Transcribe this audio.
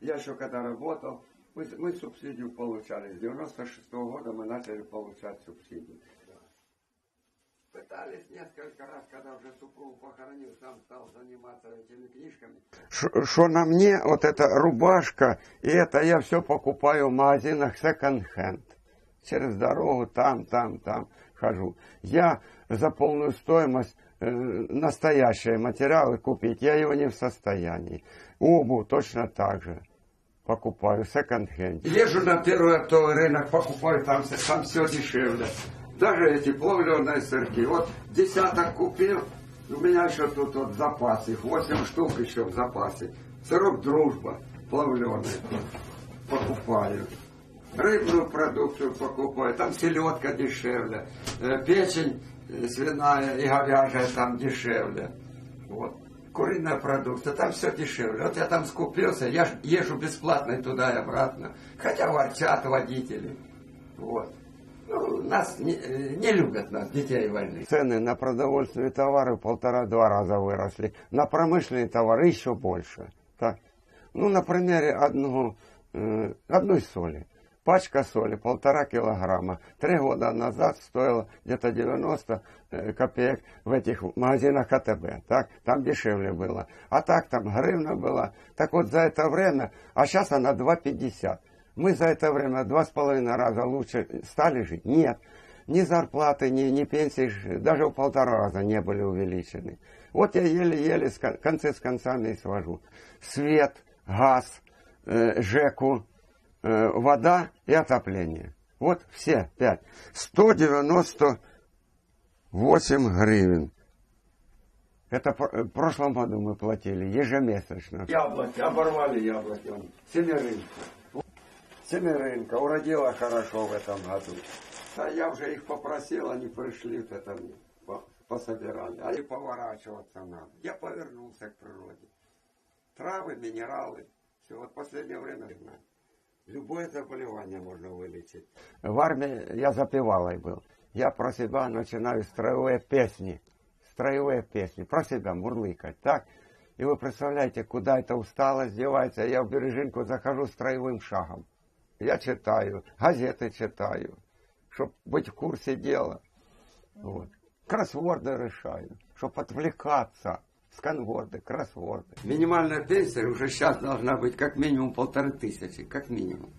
Я еще когда работал, мы, мы субсидию получали. С 96 года мы начали получать субсидию. Пытались несколько раз, когда уже супругу похоронил, сам стал заниматься этими книжками. Что на мне, вот эта рубашка, и это я все покупаю в магазинах секонд-хенд. Через дорогу там, там, там хожу. Я за полную стоимость э, настоящие материалы купить, я его не в состоянии. Обувь точно так же покупаю, секонд-хенд. Езжу на первый оптовый рынок, покупаю там, там все дешевле. Даже эти плавленые сырки. Вот десяток купил, у меня еще тут вот запас их, 8 штук еще в запасе. Сырок дружба, плавленый, покупаю. Рыбную продукцию покупаю, там селедка дешевле, э, печень э, свиная и говяжья там дешевле. Вот. Куриная продукция, там все дешевле. Вот я там скупился, я езжу бесплатно туда и обратно. Хотя ворчат водители. Вот. Ну, нас не, не любят нас, детей войны. Цены на продовольственные товары полтора-два раза выросли. На промышленные товары еще больше. Так? Ну, на примере одного, э, одной соли. Пачка соли полтора килограмма. Три года назад стоила где-то 90 э, копеек в этих магазинах КТБ. Так? Там дешевле было. А так там гривна была. Так вот за это время, а сейчас она 2,50. Мы за это время два с половиной раза лучше стали жить? Нет. Ни зарплаты, ни, ни пенсии даже в полтора раза не были увеличены. Вот я еле-еле концы с концами и свожу. Свет, газ, э, ЖЭКу, вода и отопление. Вот все пять. 198 гривен. Это в прошлом году мы платили ежемесячно. Яблоки, оборвали яблоки. Семерынку. Семеренко уродила хорошо в этом году. А я уже их попросил, они пришли в это пособирали. А и поворачиваться надо. Я повернулся к природе. Травы, минералы. Все, вот последнее время Любое заболевание можно вылечить. В армии я запевалой был. Я про себя начинаю строевые песни. Строевые песни. Про себя мурлыкать. Так? И вы представляете, куда это усталость девается. Я в бережинку захожу строевым шагом. Я читаю, газеты читаю, чтобы быть в курсе дела. Вот. Кроссворды решаю, чтобы отвлекаться. Сканворды, кроссворды. Минимальная пенсия уже сейчас должна быть как минимум полторы тысячи, как минимум.